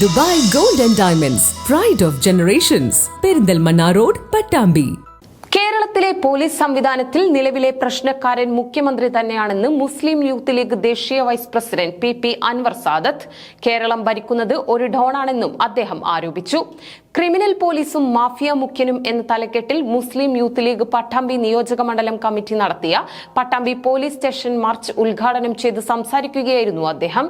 Dubai gold and diamonds pride of generations Perinthalmanna road Pattambi. കേരളത്തിലെ police സംവിധാനത്തിൽ നിലവിലെ പ്രശ്നക്കാരൻ മുഖ്യമന്ത്രി തന്നെയാണെന്ന് മുസ്ലിം യൂത്ത് ലീഗ് ദേശീയ vice president P P Anwar Sadath. Keralam ഭരിക്കുന്നത് ഒരു ഡോണാണെന്നും അദ്ദേഹം ആരോപിച്ചു. ക്രിമിനൽ പോലീസും മാഫിയ മുഖ്യനും എന്ന തലക്കെട്ടിൽ മുസ്ലിം യൂത്ത് ലീഗ് പട്ടാമ്പി നിയോജക മണ്ഡലം കമ്മിറ്റി നടത്തിയ പട്ടാമ്പി പോലീസ് സ്റ്റേഷൻ മാർച്ച് ഉദ്ഘാടനം ചെയ്ത് സംസാരിക്കുകയായിരുന്നു അദ്ദേഹം.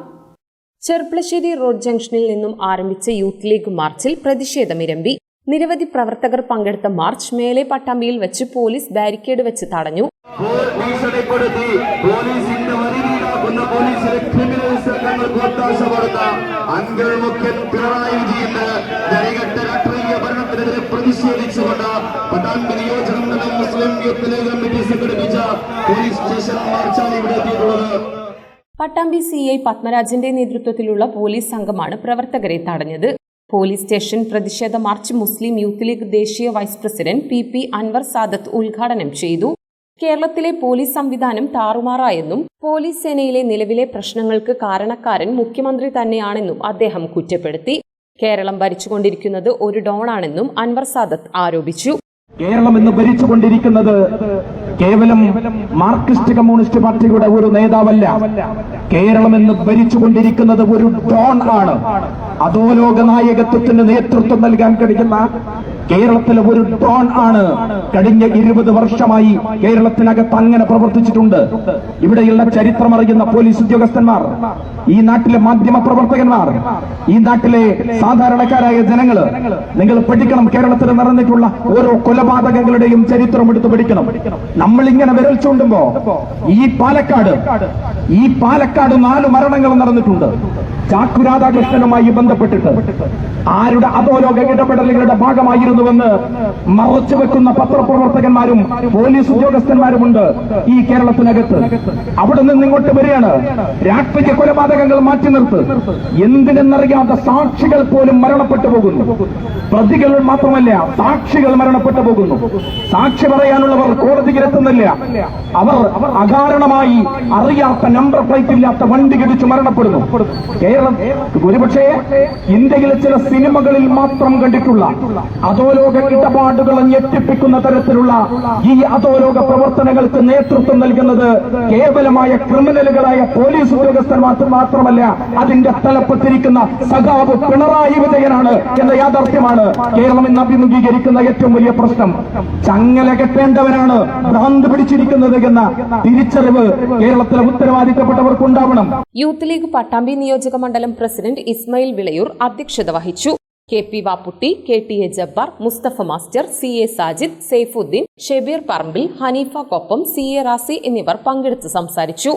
ചെർപ്പളശ്ശേരി റോഡ് ജംഗ്ഷനിൽ നിന്നും ആരംഭിച്ച യൂത്ത് ലീഗ് മാർച്ചിൽ പ്രതിഷേധമിരമ്പി നിരവധി പ്രവർത്തകർ പങ്കെടുത്ത മാർച്ച് മേലെ പട്ടാമ്പിയിൽ വെച്ച് പോലീസ് ബാരിക്കേഡ് വെച്ച് തടഞ്ഞു. മുസ്ലിം യൂത്ത് ലീഗ് കമ്മിറ്റി സംഘടിപ്പിച്ച പോലീസ് സ്റ്റേഷൻ മാർച്ചാണ് ഇവിടെ എത്തിയിട്ടുള്ളത്. പട്ടാമ്പി സി ഐ പത്മരാജന്റെ നേതൃത്വത്തിലുള്ള പോലീസ് സംഘമാണ് പ്രവർത്തകരെ തടഞ്ഞത്. പോലീസ് സ്റ്റേഷൻ പ്രതിഷേധ മാർച്ച് മുസ്ലിം യൂത്ത് ലീഗ് ദേശീയ vice president P P Anwar Sadath ഉദ്ഘാടനം ചെയ്തു. കേരളത്തിലെ പോലീസ് സംവിധാനം താറുമാറായെന്നും പോലീസ് സേനയിലെ നിലവിലെ പ്രശ്നങ്ങൾക്ക് കാരണക്കാരൻ മുഖ്യമന്ത്രി തന്നെയാണെന്നും അദ്ദേഹം കുറ്റപ്പെടുത്തി. കേരളം ഭരിച്ചുകൊണ്ടിരിക്കുന്നത് ഒരു ഡോണാണെന്നും അൻവർ സാദത്ത് ആരോപിച്ചു. കേരളം ഇന്ന് ഭരിച്ചുകൊണ്ടിരിക്കുന്നത് കേവലം മാർക്സിസ്റ്റ് കമ്മ്യൂണിസ്റ്റ് പാർട്ടിയുടെ ഒരു നേതാവല്ല. കേരളം എന്ന് ഭരിച്ചുകൊണ്ടിരിക്കുന്നത് ഒരു ഡോൺ ആണ്. അധോലോക നായകത്വത്തിന് നേതൃത്വം നൽകാൻ കഴിയുന്ന കേരളത്തിലെ ഒരു ടോൺ ആണ്. കഴിഞ്ഞ ഇരുപത് വർഷമായി കേരളത്തിനകത്ത് അങ്ങനെ പ്രവർത്തിച്ചിട്ടുണ്ട്. ഇവിടെയുള്ള ചരിത്രമറിയുന്ന പോലീസ് ഉദ്യോഗസ്ഥന്മാർ ഈ നാട്ടിലെ മാധ്യമ പ്രവർത്തകന്മാർ ഈ നാട്ടിലെ സാധാരണക്കാരായ ജനങ്ങൾ നിങ്ങൾ പഠിക്കണം. കേരളത്തിൽ നടന്നിട്ടുള്ള ഓരോ കൊലപാതകങ്ങളുടെയും ചരിത്രം എടുത്തു പഠിക്കണം. നമ്മൾ ഇങ്ങനെ വിരൽ ചൂണ്ടുമ്പോ ഈ പാലക്കാട് ഈ പാലക്കാട് നാല് മരണങ്ങൾ നടന്നിട്ടുണ്ട്. ചാക്കു രാധാകൃഷ്ണനുമായി ബന്ധപ്പെട്ടിട്ട്. ആരുടെ അധോലോക ഇടപെടലുകളുടെ ഭാഗമായിരുന്നുവെന്ന് മറച്ചു വെക്കുന്ന പത്രപ്രവർത്തകന്മാരും പോലീസ് ഉദ്യോഗസ്ഥന്മാരുമുണ്ട് ഈ കേരളത്തിനകത്ത്. അവിടെ നിന്ന് ഇങ്ങോട്ട് വരികയാണ്. രാഷ്ട്രീയ കൊലപാതകങ്ങൾ മാറ്റി നിർത്ത്. എന്തിനെന്നറിയാത്ത സാക്ഷികൾ പോലും മരണപ്പെട്ടു പോകുന്നു. പ്രതികൾ മാത്രമല്ല സാക്ഷികൾ മരണപ്പെട്ടു പോകുന്നു. സാക്ഷി പറയാനുള്ളവർ കോടതിയിലെത്തുന്നില്ല അവർ അകാരണമായി അറിയാത്ത നമ്പർ പ്ലേറ്റ് ഇല്ലാത്ത വണ്ടി കിടിച്ചു മരണപ്പെടുന്നു. കേരളം ഒരുപക്ഷേ ഇന്ത്യയിലെ ചില സിനിമകളിൽ മാത്രം കണ്ടിട്ടുള്ള അധോലോക ഇടപാടുകളെ ഞെട്ടിപ്പിക്കുന്ന തരത്തിലുള്ള ഈ അധോലോക പ്രവർത്തനങ്ങൾക്ക് നേതൃത്വം നൽകുന്നത് കേവലമായ ക്രിമിനലുകളായ പോലീസ് ഉദ്യോഗസ്ഥർ മാത്രമല്ല അതിന്റെ തലപ്പത്തിരിക്കുന്ന സഖാവ് പിണറായി വിജയനാണ് എന്ന യാഥാർത്ഥ്യമാണ് കേരളം ഇന്ന് അഭിമുഖീകരിക്കുന്ന ഏറ്റവും വലിയ പ്രശ്നം. ചങ്ങല കെട്ടേണ്ടവരാണ് പിടിച്ചിരിക്കുന്നത് എന്ന തിരിച്ചറിവ് കേരളത്തിലെ ഉത്തരവാദിത്തപ്പെട്ടവർക്ക് ഉണ്ടാവണം യൂത്ത് ലീഗ് പട്ടാമ്പി നിയോജക മണ്ഡലം പ്രസിഡന്റ് ഇസ്മയിൽ വിളയൂർ അധ്യക്ഷത വഹിച്ചു. K P Vapputty K T A Jabbar Mustafa master C A Sajid Saifuddin Shebeer Parambil Haneefa Koppam C A Razi എന്നിവർ പങ്കെടുത്ത് സംസാരിച്ചു.